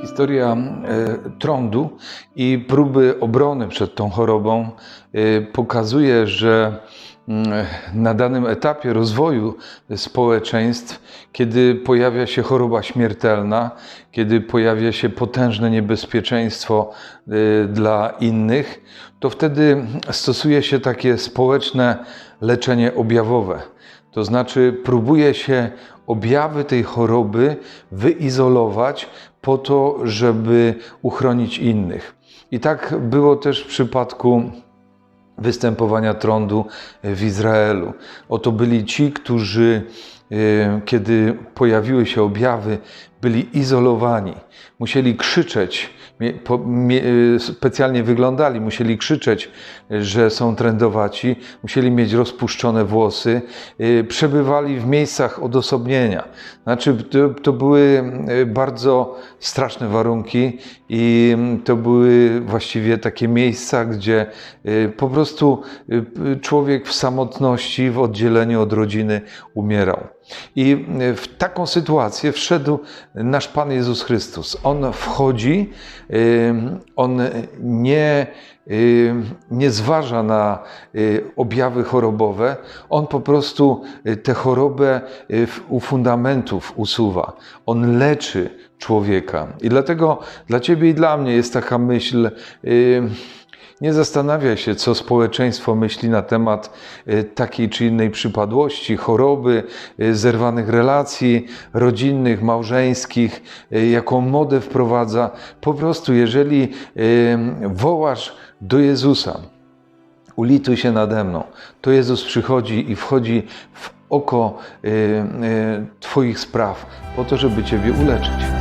Historia e, trądu i próby obrony przed tą chorobą e, pokazuje, że na danym etapie rozwoju społeczeństw, kiedy pojawia się choroba śmiertelna, kiedy pojawia się potężne niebezpieczeństwo e, dla innych, to wtedy stosuje się takie społeczne leczenie objawowe. To znaczy, próbuje się objawy tej choroby wyizolować po to, żeby uchronić innych. I tak było też w przypadku występowania trądu w Izraelu. Oto byli ci, którzy, e, kiedy pojawiły się objawy, byli izolowani. Musieli krzyczeć, e, specjalnie wyglądali, musieli krzyczeć, że są trędowaci, musieli mieć rozpuszczone włosy, e, przebywali w miejscach odosobnienia. Znaczy, to, to były e, bardzo straszne warunki i to były właściwie takie miejsca, gdzie po prostu człowiek w samotności, w oddzieleniu od rodziny umierał. I w taką sytuację wszedł nasz Pan Jezus Chrystus. On wchodzi, e, on nie, e, nie zważa na e, objawy chorobowe, on po prostu tę chorobę u fundamentów usuwa. On leczy człowieka. I dlatego dla Ciebie i dla mnie jest taka myśl. Nie zastanawiaj się, co społeczeństwo myśli na temat e, takiej czy innej przypadłości, choroby, e, zerwanych relacji rodzinnych, małżeńskich, e, jaką modę wprowadza. Po prostu, jeżeli wołasz do Jezusa, ulituj się nade mną, to Jezus przychodzi i wchodzi w oko Twoich spraw po to, żeby Ciebie uleczyć.